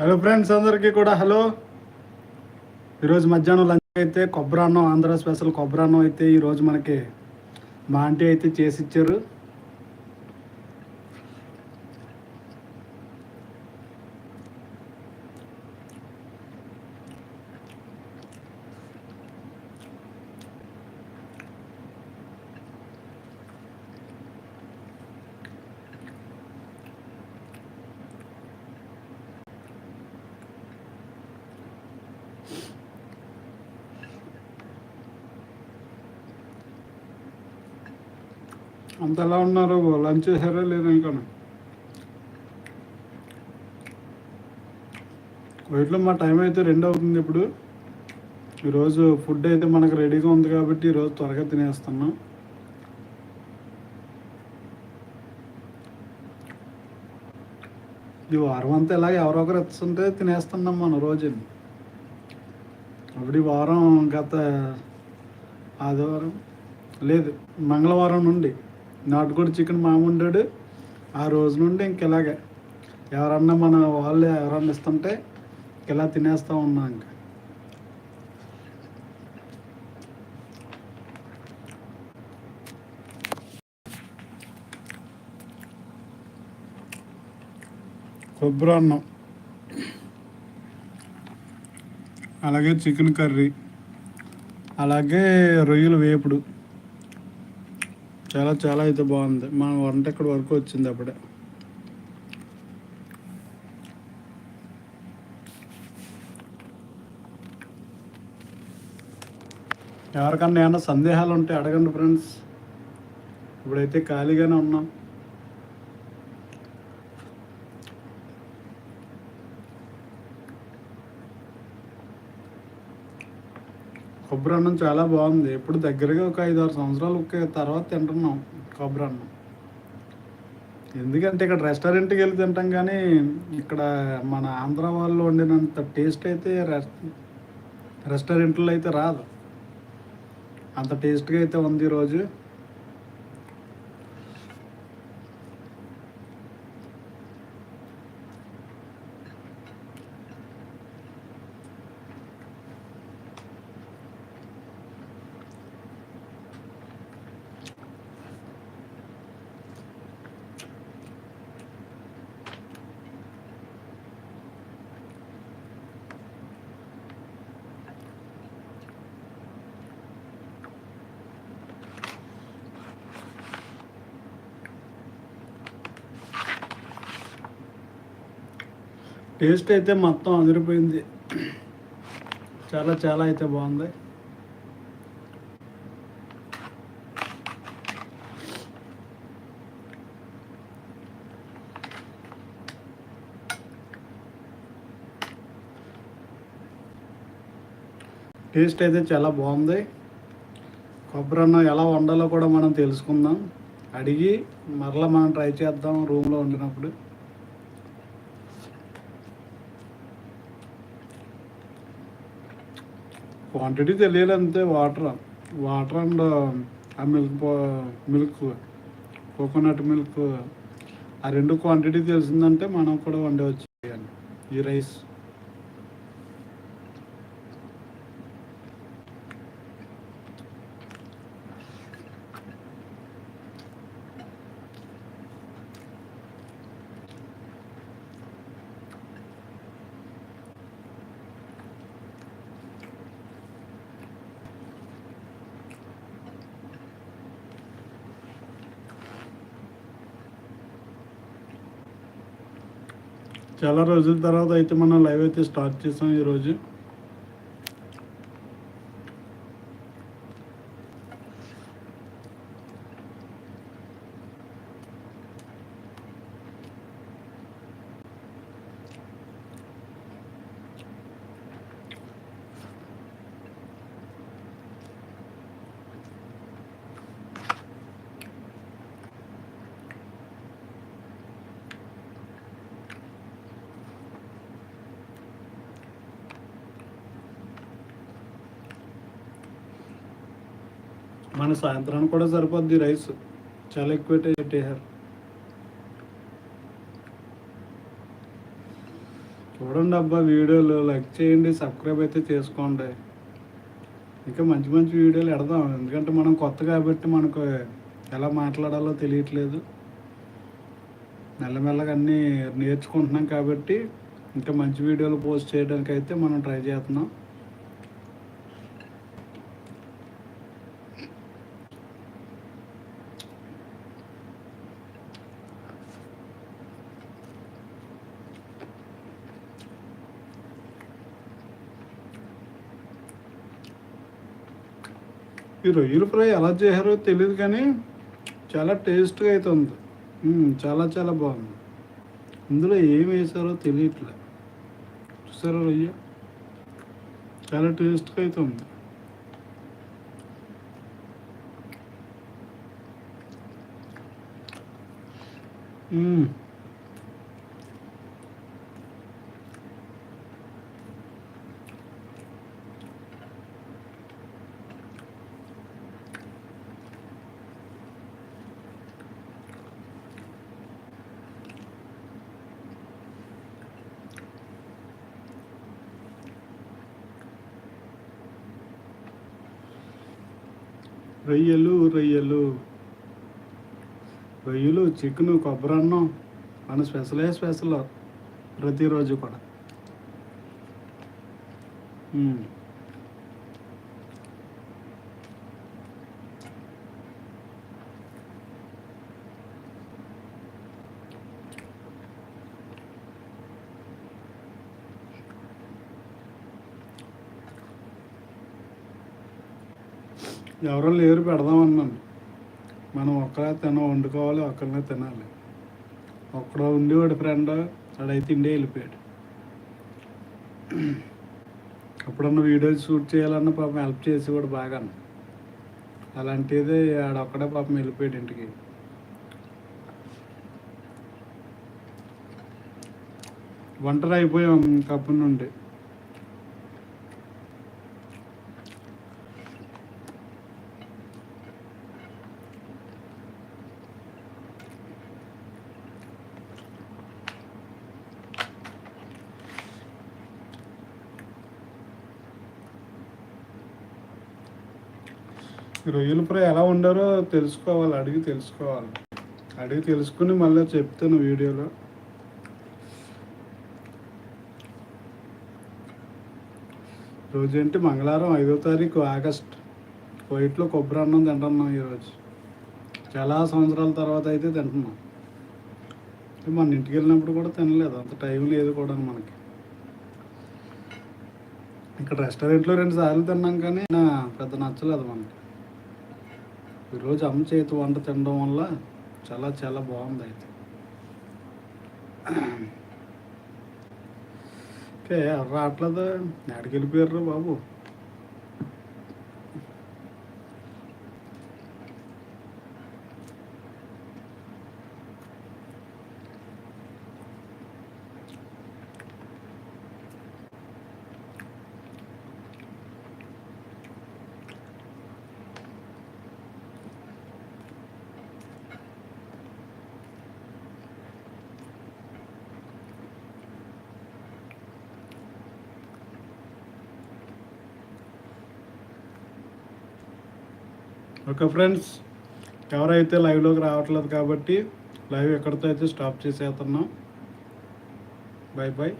Hello friends అందరికీ కూడా hello ఈరోజు మధ్యాహ్నం లంచ్ అయితే కొబ్బరి అన్నం ఆంధ్ర స్పెషల్ కొబ్బరి అన్నం అయితే ఈరోజు మనకి మా ఆంటీ అయితే చేసి ఇచ్చారు. అంత ఎలా ఉన్నారు? లంచ్ చేశారా లేదా ఇంకా వైట్లో మా టైం అయితే రెండు అవుతుంది ఇప్పుడు. ఈరోజు ఫుడ్ అయితే మనకు రెడీగా ఉంది కాబట్టి ఈరోజు త్వరగా తినేస్తున్నాం. ఈ వారం అంతా ఇలాగ ఎవరో ఒకరు ఎత్తుంటే తినేస్తున్నాం మనం రోజు అప్పుడు ఈ వారం గత ఆదివారం లేదు మంగళవారం నుండి. నాటుకోడి చికెన్ మామూండాడు. ఆ రోజు నుండి ఇంక ఇలాగే. ఎవరన్నా మన వాళ్ళు ఎవరన్నా ఇస్తుంటే ఇలా తినేస్తూ ఉన్నాం ఇంకా. కొబ్బరి అన్నం. అలాగే చికెన్ కర్రీ. అలాగే రొయ్యలు వేపుడు. చాలా చాలా అయితే బాగుంది. మనం వంట ఇక్కడ వరకు వచ్చింది అప్పుడే. ఎవరికన్నా ఏమైనా సందేహాలు ఉంటే అడగండి ఫ్రెండ్స్. ఇప్పుడైతే ఖాళీగానే ఉన్నాం. కొబ్బరి అన్నం చాలా బాగుంది. ఇప్పుడు దగ్గరగా ఒక ఐదు ఆరు సంవత్సరాలు ఒక తర్వాత తింటున్నాం కొబ్బరి అన్నం. ఎందుకంటే ఇక్కడ రెస్టారెంట్కి వెళ్ళి తింటాం కానీ ఇక్కడ మన ఆంధ్ర వాళ్ళు వండినంత టేస్ట్ అయితే రెస్ రెస్టారెంట్లో అయితే రాదు. అంత టేస్ట్గా అయితే ఉంది ఈరోజు టేస్ట్ అయితే మొత్తం అదిరిపోయింది. చాలా చాలా అయితే బాగుంది. టేస్ట్ అయితే చాలా బాగుంది. కొబ్బరి అన్నం ఎలా వండాలో కూడా మనం తెలుసుకుందాం. అడిగి మరలా మనం ట్రై చేద్దాం రూమ్లో వండినప్పుడు క్వాంటిటీ తెలియాలి అంతే వాటర్ వాటర్ అండ్ ఆ మిల్క్ మిల్క్ కోకోనట్ మిల్క్ ఆ రెండు క్వాంటిటీ తెలిసిందంటే మనం కూడా వండవచ్చు ఈ రైస్ చాలా రోజుల తర్వాత అయితే మనం లైవ్ అయితే స్టార్ట్ చేసాం ఈరోజు మన సాయంత్రానికి కూడా సరిపోద్ది రైస్. చాలా ఎక్కువ పెట్టేశారు. చూడండి అబ్బా వీడియోలు. లైక్ చేయండి సబ్స్క్రైబ్ అయితే చేసుకోండి. ఇంకా మంచి మంచి వీడియోలు ఎడదాం. ఎందుకంటే మనం కొత్త కాబట్టి మనకు ఎలా మాట్లాడాలో తెలియట్లేదు. మెల్లమెల్లగా అన్నీ నేర్చుకుంటున్నాం కాబట్టి ఇంకా మంచి వీడియోలు పోస్ట్ చేయడానికి అయితే మనం ట్రై చేస్తున్నాం. ఈ రొయ్యల ఫ్రై ఎలా చేశారో తెలియదు కానీ చాలా టేస్ట్గా అయితే ఉంది. చాలా చాలా బాగుంది. ఇందులో ఏం వేసారో తెలియట్లే. చూసారా రొయ్య? చాలా టేస్ట్గా అయితే ఉంది. మ్మ్. రొయ్యలు రొయ్యలు. రొయ్యలు చికెను కొబ్బరి అన్నం. మన స్పెషలే స్పెషల్ ప్రతిరోజు కూడా. ఎవరో లేరు పెడదామన్నాను. మనం ఒక్కలా తిన వండుకోవాలి ఒక్కరినే తినాలి. ఒక్కడో ఉండేవాడు ఫ్రెండ్ వాడైతే ఇండియా వెళ్ళిపోయాడు. అప్పుడన్నా వీడియోస్ షూట్ చేయాలన్న పాపం హెల్ప్ చేసేవాడు బాగా అలాంటిది ఆడొక్కడే పాపం వెళ్ళిపోయాడు ఇంటికి. ఒంటరి అయిపోయాం కప్పు నుండి. రొయ్యల ఫ్రై ఎలా ఉండారో తెలుసుకోవాలి అడిగి తెలుసుకోవాలి. అడిగి తెలుసుకుని మళ్ళీ చెప్తాను వీడియోలో. రోజు ఏంటి మంగళవారం ఐదో తారీఖు ఆగస్ట్. వైట్లో కొబ్బరి అన్నం తింటున్నాం ఈరోజు. చాలా సంవత్సరాల తర్వాత అయితే తింటున్నాం. మన ఇంటికి వెళ్ళినప్పుడు కూడా తినలేదు. అంత టైం లేదు కూడా మనకి. ఇక్కడ రెస్టారెంట్లో రెండు సార్లు తిన్నాం కానీ నా పెద్ద నచ్చలేదు మనకి. ఈరోజు అమ్మ చేతి వంట తినడం వల్ల చాలా చాలా బాగుంది అయితే. ఓకే ఎవరు రావట్లేదు? ఎక్కడికి వెళ్ళిపోయారు బాబు? ఓకే ఫ్రెండ్స్ ఎవరైతే లైవ్లోకి రావట్లేదు కాబట్టి లైవ్ ఎక్కడితో అయితే స్టాప్ చేసేస్తున్నాం. Bye bye